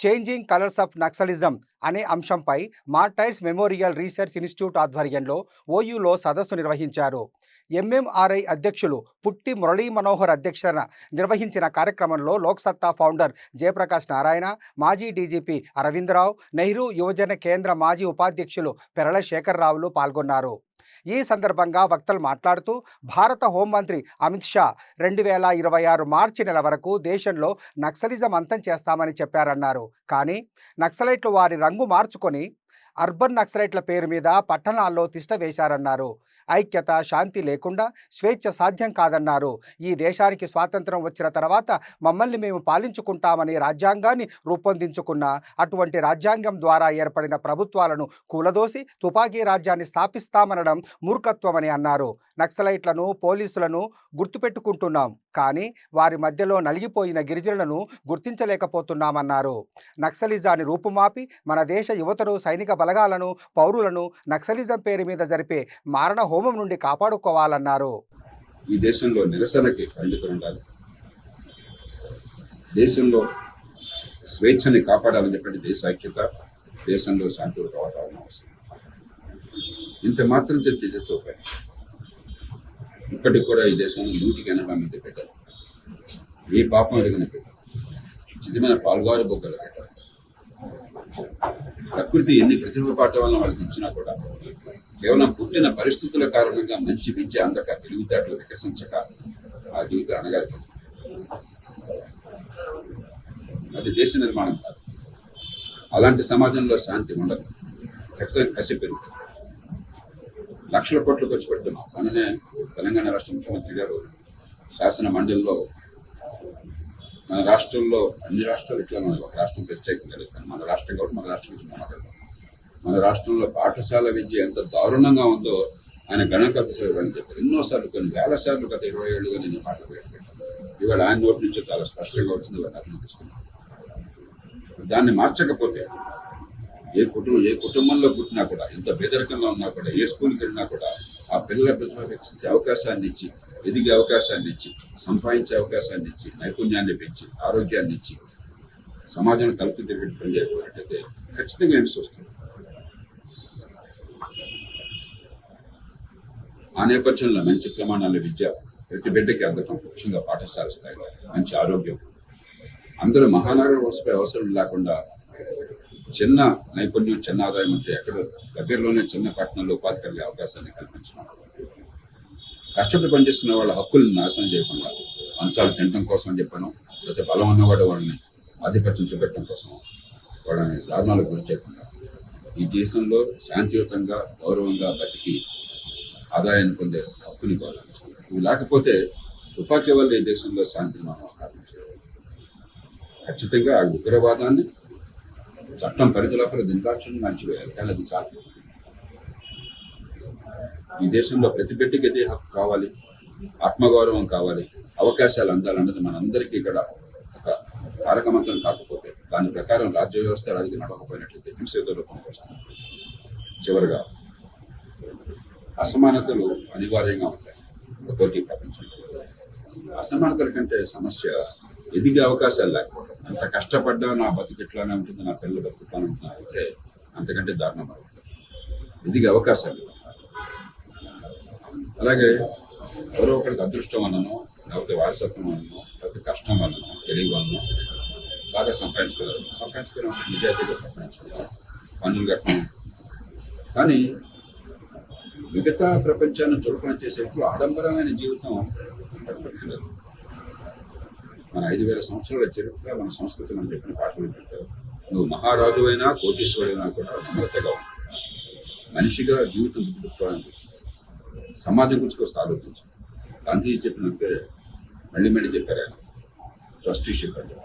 Changing colours of naxalism అనే అంశంపై martyrs memorial research institute ఆధ్వర్యంలో ఓయూలో సదస్సు నిర్వహించారు. ఎంఎంఆర్ఐ అధ్యక్షులు పుట్టి మురళీ మనోహర్ అధ్యక్షతన నిర్వహించిన కార్యక్రమంలో లోక్సత్తా ఫౌండర్ జయప్రకాష్ నారాయణ మాజీ డీజీపీ అరవిందరావు నెహ్రూ యువజన కేంద్ర మాజీ ఉపాధ్యక్షులు పెరళ శేఖర్రావులు పాల్గొన్నారు. ఈ సందర్భంగా వక్తలు మాట్లాడుతూ భారత హోంమంత్రి అమిత్ షా రెండు వేల ఇరవై ఆరు మార్చి నెల వరకు దేశంలో నక్సలిజం అంతం చేస్తామని చెప్పారన్నారు. కానీ నక్సలైట్లు వారి రంగు మార్చుకొని అర్బన్ నక్సలైట్ల పేరు మీద పట్టణాల్లో తిష్ట వేశారన్నారు. ఐక్యత శాంతి లేకుండా స్వేచ్ఛ సాధ్యం కాదన్నారు. ఈ దేశానికి స్వాతంత్రం వచ్చిన తర్వాత మమ్మల్ని మేము పాలించుకుంటామని రాజ్యాంగాన్ని రూపొందించుకున్న అటువంటి రాజ్యాంగం ద్వారా ఏర్పడిన ప్రభుత్వాలను కూలదోసి తుపాకీ రాజ్యాన్ని స్థాపిస్తామనడం మూర్ఖత్వమని అన్నారు. నక్సలైట్లను పోలీసులను గుర్తుపెట్టుకుంటున్నాం. కానీ వారి మధ్యలో నలిగిపోయిన గిరిజనులను గుర్తించలేకపోతున్నామన్నారు. నక్సలిజాన్ని రూపుమాపి మన దేశ యువతను సైనిక బలగాలను పౌరులను నక్సలిజం పేరు మీద జరిపే మారణ హోమం నుండి కాపాడుకోవాలన్నారు. ఈ దేశంలో నిరసనకి పండితులు ఉండాలి. దేశంలో స్వేచ్ఛని కాపాడాలని చెప్పండి దేశ ఐక్యత దేశంలో శాంతియుత వాతావరణం అవసరం. ఇంత మాత్రం తెలిసి చూపాయి ఇప్పటికి కూడా ఈ దేశంలో నూటికి ఎనభై మంది పెట్టారు ఏ పాపం ఎరిగిన పెట్టారు చిదిమైన పాల్గొని బొగ్గలు పెట్టారు. ప్రకృతి ఎన్ని ప్రతిభ పాఠం వాళ్ళకి ఇచ్చినా కూడా కేవలం పుట్టిన పరిస్థితుల కారణంగా మంచి విద్య అందక తెలివితేటలు వికసించక ఆ జీవితం అనగలిగింది అది దేశ నిర్మాణం కాదు. అలాంటి సమాజంలో శాంతి ఉండదు. ఖచ్చితంగా కసి పెరుగుతుంది. లక్షల కోట్లు ఖర్చు పెడుతున్నాం. మననే తెలంగాణ రాష్ట్ర ముఖ్యమంత్రి గారు శాసన మండలిలో మన రాష్ట్రంలో అన్ని రాష్ట్రాలు ఇట్లా మన ఒక రాష్ట్రం ప్రత్యేకంగా లేదు. మన రాష్ట్రం కాబట్టి మన రాష్ట్రం గురించి మాట్లాడదాం. మన రాష్ట్రంలో పాఠశాల విద్య ఎంత దారుణంగా ఉందో ఆయన గణకథ అని చెప్పారు. ఎన్నోసార్లు కొన్ని వేల సార్లు గత ఇరవై ఏళ్ళుగా నేను మాటలు పెట్టాను ఇవాళ ఆయన నోటి నుంచి చాలా స్పష్టంగా వచ్చింది వాళ్ళు అభినందిస్తున్నాను దాన్ని మార్చకపోతే ఏ కుటుంబం ఏ కుటుంబంలో పుట్టినా కూడా ఎంత బెదరికంలో ఉన్నా కూడా ఏ స్కూల్కి వెళ్ళినా కూడా ఆ పిల్లల ప్రతిభ అవకాశాన్ని ఇచ్చి ఎదిగే అవకాశాన్ని ఇచ్చి సంపాదించే అవకాశాన్ని ఇచ్చి నైపుణ్యాన్ని పెంచి ఆరోగ్యాన్ని ఇచ్చి సమాజంలో కలిపి తిరిగి పని చేయకపోయినట్టయితే ఖచ్చితంగా ఎన్స్ వస్తుంది ఆ నేపథ్యంలో మంచి ప్రమాణాల విద్య ప్రతి బిడ్డకి అందటం ముఖ్యంగా పాఠశాల స్థాయిలో మంచి ఆరోగ్యం. అందరూ మహానగర వలసపై అవసరం లేకుండా చిన్న నైపుణ్యం చిన్న ఆదాయం అంటే ఎక్కడ దగ్గరలోనే చిన్న పట్టణంలో ఉపాధి కలిగే అవకాశాన్ని కల్పించడం కష్టపడి పనిచేస్తున్న వాళ్ళ హక్కులను నాశనం చేయకుండా మంచాలు తినడం కోసం అని చెప్పాను. లేకపోతే బలం ఉన్నవాడు వాళ్ళని ఆధిపత్యం చూపెట్టడం కోసం వాళ్ళని దారుణాలకు గురి చేయకుండా ఈ దేశంలో శాంతియుతంగా గౌరవంగా బతికి ఆదాయాన్ని పొందే హక్కుని గౌరవించాలి ఇవి లేకపోతే తుపాకీ వల్ల ఈ దేశంలో శాంతిని మనం స్థాపించలేదు ఖచ్చితంగా ఆ ఉగ్రవాదాన్ని చట్టం పరిధి లోపల దినకాక్షణంగా అణచివేయాలి కానీ అది చాలు. ఈ దేశంలో ప్రతి బిడ్డకి ఇదే హక్కు కావాలి ఆత్మగౌరవం కావాలి అవకాశాలు అందాలన్నది మనందరికీ ఇక్కడ ఒక తారకమంత్రం కాకపోతే దాని ప్రకారం రాజ్య వ్యవస్థ రాజకీయ నడవకపోయినట్లయితే హింసేతో రూపంకి వస్తుంది. చివరిగా అసమానతలు అనివార్యంగా ఉంటాయి. ఒకటి ప్రపంచంలో. అసమానతల కంటే సమస్య ఎదిగే అవకాశాలు లేకపోవడం. అంత కష్టపడ్డా నా బతుకు ఇట్లానే ఉంటుంది నా పిల్లలు బతుకుతాను అయితే అంతకంటే దారుణం ఎదిగే అవకాశాలు. అలాగే ఎవరో ఒకరికి అదృష్టం వలనో లేకపోతే వారసత్వం వలనో లేకపోతే కష్టం వలనో తెలివి వలనో బాగా సంపాదించుకోగలరు. సంపాదించుకోవడం అంటే నిజాయితీగా సంపాదించుకోగలరు పనులు కట్టడం. కానీ మిగతా ప్రపంచాన్ని చులకన చేసే ఆడంబరమైన జీవితం గడపక్కర్లేదు మన ఐదు వేల సంవత్సరాల చరిత్ర మన సంస్కృతి మనం చెప్పిన పాఠం ఏంటంటే నువ్వు మహారాజువైనా కోటీశ్వరుడైనా కూడా నమ్రతగా మనిషిగా జీవితం గుర్తుపెట్టుకోవాలని సమాజం గురించి కోసం ఆలోచించు. గాంధీజీ చెప్పినంతే మళ్ళీ మళ్ళీ చెప్పారు ఆయన. ట్రస్టీషిప్ అంటే